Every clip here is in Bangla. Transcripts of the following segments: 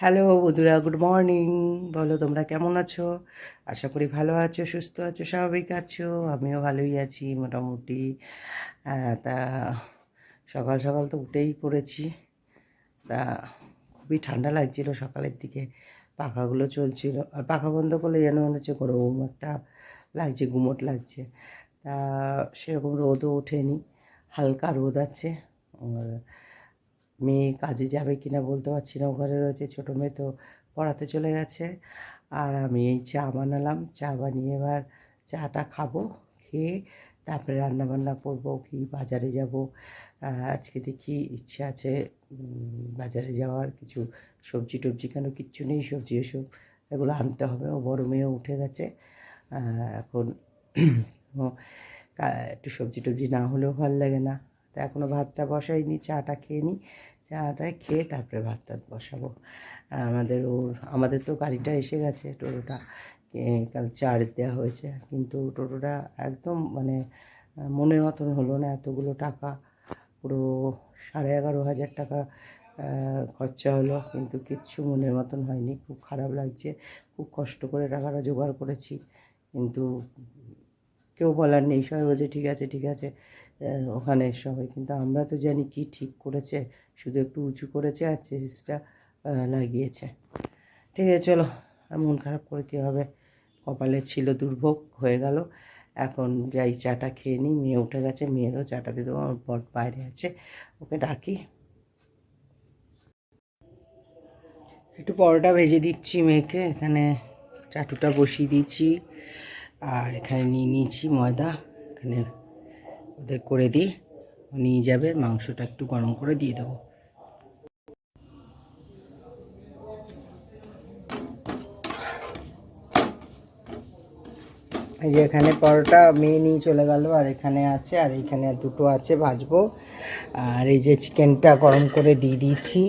হ্যালো বন্ধুরা, গুড মর্নিং। বলো তোমরা কেমন আছো? আশা করি ভালো আছো, সুস্থ আছো, স্বাভাবিক আছো। আমিও ভালোই আছি মোটামুটি। তা সকাল সকাল তো উঠেই পড়েছি। তা খুবই ঠান্ডা লাগছিল সকালের দিকে। পাখাগুলো চলছিল। আর পাখা বন্ধ করলে যেন মনে হচ্ছে গরম একটা লাগছে, গুমোট লাগছে। তা সেরকম রোদও ওঠেনি। হালকা রোদ আছে। আর মেয়ে কাজে যাবে কিনা বলতে পারছি না। ঘরে রয়েছে ছোটো মেয়ে তো পড়াতে চলে গেছে। আর আমি এই চা বানালাম। চা বানিয়ে এবার চাটা খাব, খেয়ে তারপরে রান্না বান্না করব কি বাজারে যাব। আজকে দেখি ইচ্ছে আছে বাজারে যাওয়ার কিছু সবজি টবজি কেন কিচ্ছু নেই। সবজি এসব এগুলো আনতে হবে। ও বড় মেয়েও উঠে গেছে। এখন একটু সবজি টবজি না হলেও ভালো লাগে না। তা এখনও ভাতটা বসাইনি, চাটা খেয়ে নিই চাটা খেয়ে তারপরে ভাত টাত বসাবো। আর আমাদের ওর আমাদের তো গাড়িটা এসে গেছে, টোটোটা। কাল চার্জ দেওয়া হয়েছে। কিন্তু টোটোটা একদম মানে মনের মতন হলো না এতগুলো টাকা। পুরো সাড়ে এগারো হাজার টাকা খরচা হলো। কিন্তু কিচ্ছু মনের মতন হয়নি। খুব খারাপ লাগছে। খুব কষ্ট করে টাকাটা জোগাড় করেছি। কিন্তু কেউ বলার নেই, সবাই বলছে, ঠিক আছে ঠিক আছে ওখানে সবাই। কিন্তু আমরা তো জানি কি ঠিক করেছে, শুধু একটু উঁচু করেছে আর চেসটা লাগিয়েছে। ঠিক আছে, চলো, আর মন খারাপ করে কী হবে? কপালে ছিল দুর্ভোগ, হয়ে গেল। এখন যাই, চাটা খেয়ে নিই, মেয়ে উঠে গেছে, মেয়েরও চাটা দিয়ে দেবো, আমার বর বাইরে আছে, ওকে ডাকি। একটু পরোটা ভেজে দিচ্ছি মেয়েকে, এখানে চাটুটা বসিয়ে দিচ্ছি। আর এখানে নিয়ে নিয়েছি ময়দা। এখানে ওদের করে দিই। নিয়ে যাবে, মাংসটা একটু গরম করে দিয়ে দেবো। এই যে এখানে পরোটা মেয়ে নিয়ে চলে গেল, আর এখানে আছে, আর এখানে দুটো আছে ভাজবো। আর এই যে চিকেনটা গরম করে দিয়ে দিয়েছি।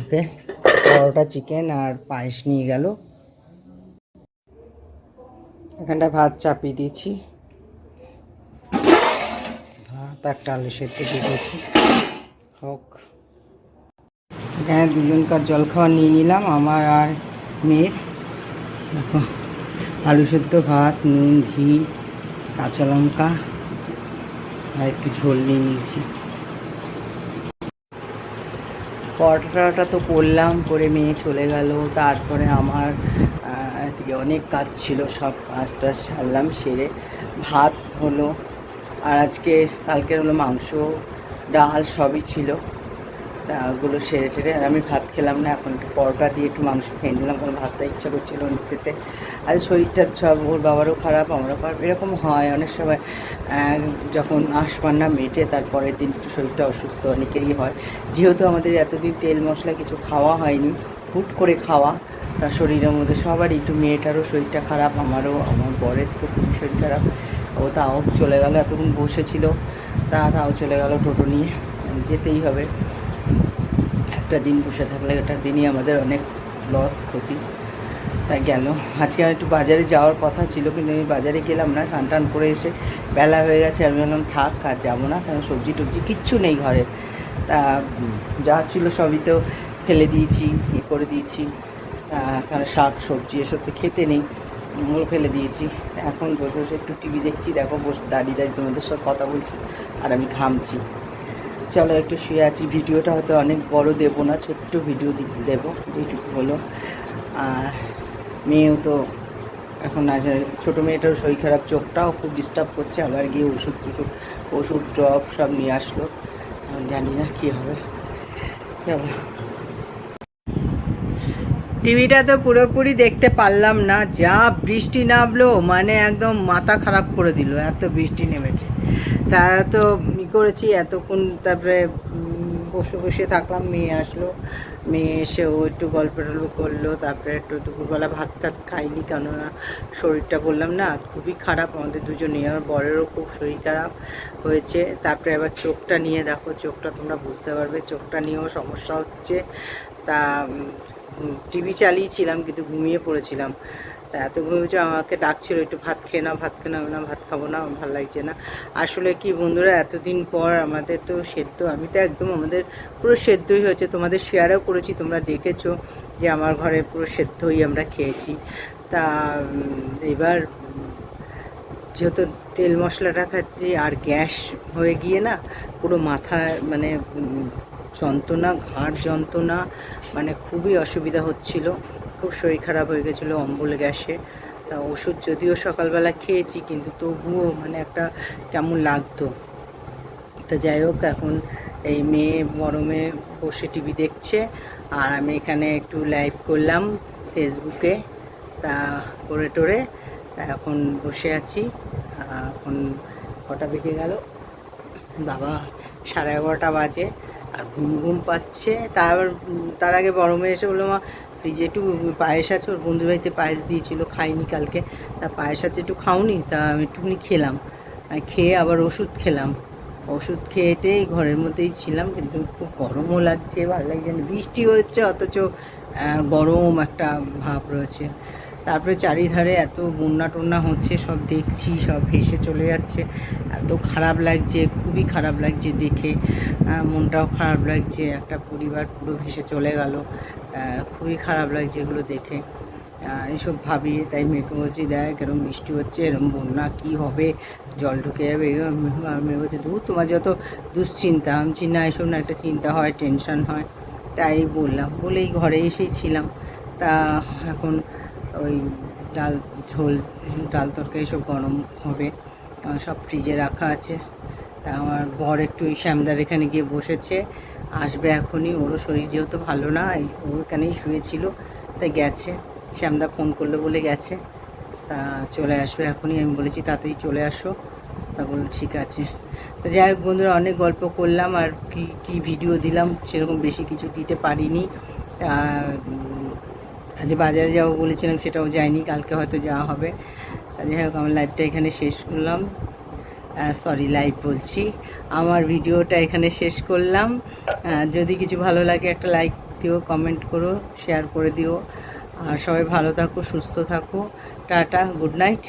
ওকে, পরোটা, চিকেন আর পায়েস নিয়ে গেল। এখানটা ভাত চাপিয়ে দিয়েছি। ভাত একটা আলু সেদ্ধ দিয়ে দিয়েছি। হোক। এখানে দুজনকার জল খাওয়া নিয়ে নিলাম, আমার আর মেয়ের। আলু সেদ্ধ, ভাত, নুন, ঘি, কাঁচা লঙ্কা, আর একটু ঝোল নিয়ে নিয়েছি। পরোটাটা তো করলাম, করে মেয়ে চলে গেল, তারপরে আমার এদিকে অনেক কাজ ছিল, সব কাজটা সারলাম, সেরে ভাত হলো আর আজকে কালকের হলো মাংস, ডাল সবই ছিল। তা ওগুলো সেরে টেরে আর আমি ভাত খেলাম না, এখন একটু পরোটা দিয়ে একটু মাংস খেয়ে নিলাম কোনো ভাতটা ইচ্ছা করছিল খেতে। আর শরীরটা সব ওর বাবারও খারাপ, আমারও খারাপ, এরকম হয় অনেক সময়। যখন আশপান্না মেটে তারপরের দিন একটু শরীরটা অসুস্থ অনেকেরই হয়। যেহেতু আমাদের এতদিন তেল মশলা কিছু খাওয়া হয়নি, হুট করে খাওয়া শরীরের মধ্যে সবারই, একটু মেয়েটারও শরীরটা খারাপ, আমারও, আমার বরের তো খুবই শরীর খারাপ। ও তাও চলে গেল, এতক্ষণ বসেছিল। তা তাও চলে গেল টোটো নিয়ে, যেতেই হবে। একটা দিন বসে থাকলে, একটা দিনই আমাদের অনেক লস ক্ষতি। তাই গেল। আজকে একটু বাজারে যাওয়ার কথা ছিল, কিন্তু আমি বাজারে গেলাম না টান টান করে এসে বেলা হয়ে গেছে, আমি বললাম, থাক, আর যাব না, কারণ সবজি টবজি কিচ্ছু নেই ঘরে। তা যা ছিল সবই তো ফেলে দিয়েছি ইয়ে করে দিয়েছি। কারণ শাক, সবজি এসব তো খেতে নেই। ওগুলো ফেলে দিয়েছি। এখন বসে বসে একটু টিভি দেখছি, দেখো বসে দাঁড়িয়ে দাঁড়িয়ে তোমাদের সাথে কথা বলছি আর আমি ঘামছি। চলো একটু শুয়ে আছি। ভিডিওটা হয়তো অনেক বড় দেবো না, ছোট্ট ভিডিও দেবো, যেটুকু হলো। আর মেয়েও তো এখন ছোটো মেয়েটার শরীর খারাপ, চোখটাও খুব ডিস্টার্ব করছে। আবার গিয়ে ওষুধ টষুধ, ওষুধ ড্রপ সব নিয়ে আসলো। জানি না কী হবে। চলো। টিভিটা তো পুরোপুরি দেখতে পারলাম না। যা বৃষ্টি নামলো মানে একদম মাথা খারাপ করে দিল, এত বৃষ্টি নেমেছে। তা তো ই করেছি, এতক্ষণ তারপরে বসে বসে থাকলাম, মেয়ে আসলো। মেয়ে এসে ও একটু গল্প টল্প করল, তারপরে একটু দুপুরবেলা ভাত টাত খাইনি, কেননা শরীরটা বললাম না, খুবই খারাপ। আমাদের দুজনেই আমার বরেরও খুব শরীর খারাপ হয়েছে। তারপরে আবার চোখটা নিয়ে দেখো, চোখটা তোমরা বুঝতে পারবে, চোখটা নিয়েও সমস্যা হচ্ছে। তা টিভি চালিয়েছিলাম, কিন্তু ঘুমিয়ে পড়েছিলাম। তা এত ঘুমিয়েছে আমাকে ডাকছিল, একটু ভাত খেয়ে না ভাত খেয়ে না, ভাত খাব না ভালো লাগছে না। আসলে কি বন্ধুরা, এতদিন পর আমাদের তো সেদ্ধ, আমি তো একদম আমাদের পুরো সেদ্ধই হয়েছে, তোমাদের শেয়ারও করেছি, তোমরা দেখেছ যে আমার ঘরে পুরো সেদ্ধই আমরা খেয়েছি। তা এবার যেহেতু তেল মশলাটা খাচ্ছি, আর গ্যাস হয়ে গিয়ে না, পুরো মাথা মানে যন্ত্রণা, ঘাড় যন্ত্রণা মানে খুবই অসুবিধা হচ্ছিল। খুব শরীর খারাপ হয়ে গেছিল অম্বল গ্যাসে। তা ওষুধ যদিও সকালবেলা খেয়েছি, কিন্তু তবুও মানে একটা কেমন লাগতো। তা যাই হোক, এখন এই মেয়ে বড় মেয়ে বসে টিভি দেখছে, আর আমি এখানে একটু লাইভ করলাম ফেসবুকে তা করে টোরে, তা এখন বসে আছি এখন কটা বেজে গেল? বাবা, সাড়ে এগারোটা বাজে। আর ঘুম ঘুম পাচ্ছে। তার তার আগে বড় মেয়ে এসে বলল, মা, ফ্রিজে একটু পায়েস আছে, ওর বন্ধু বাড়িতে পায়েস দিয়েছিল, খাইনি কালকে। তা পায়েস আছে একটু খাওনি, তা আমি একটুখানি খেলাম। খেয়ে আবার ওষুধ খেলাম। ওষুধ খেয়েটেই ঘরের মধ্যেই ছিলাম, কিন্তু খুব গরমও লাগছে, ভালো লাগছে বৃষ্টি হচ্ছে, অথচ গরম একটা ভাব রয়েছে। তারপরে চারিধারে এত বন্যা টন্যা হচ্ছে, সব দেখছি, সব ভেসে চলে যাচ্ছে। এত খারাপ লাগছে, খুবই খারাপ লাগছে দেখে। মনটাও খারাপ লাগছে, একটা পরিবার পুরো ভেসে চলে গেল। খুবই খারাপ লাগছে এগুলো দেখে। এইসব ভাবি, তাই মেয়েকে বলছি, দেখ বৃষ্টি হচ্ছে এরকম বন্যা, কী হবে? জল ঢুকে যাবে। মেয়ে বলছে তোমার যত দুশ্চিন্তা। আমি না, এসব না, একটা চিন্তা হয়, টেনশন হয়। তাই বললাম, বলেই ঘরে এসেই ছিলাম। তা এখন ওই ডাল, ঝোল, ডাল তরকারি সব গরম হবে। সব ফ্রিজে রাখা আছে। তা আমার বর একটু ওই শ্যামদার এখানে গিয়ে বসেছে। আসবে এখনই, ওরও শরীর যেহেতু ভালো না ও এখানেই শুয়েছিল তাই গেছে। শ্যামদা ফোন করল বলে গেছে। তা চলে আসবে এখনই, আমি বলেছি তাড়াতাড়ি চলে আসো। তা বলল, ঠিক আছে। তো যাই হোক বন্ধুরা, অনেক গল্প করলাম, আর কি কি ভিডিও দিলাম, সেরকম বেশি কিছু দিতে পারিনি। আজ বাজারে যাব বলেছিলাম, সেটাও যায়নি, কালকে হয়তো যাওয়া হবে। যাই হোক, আমার লাইভটা এখানে শেষ করলাম। সরি লাইভ বলছি। আমার ভিডিওটা এখানে শেষ করলাম। যদি কিছু ভালো লাগে, একটা লাইক দিও কমেন্ট করো শেয়ার করে দিও। আর সবাই ভালো থাকো, সুস্থ থাকো। Tata good night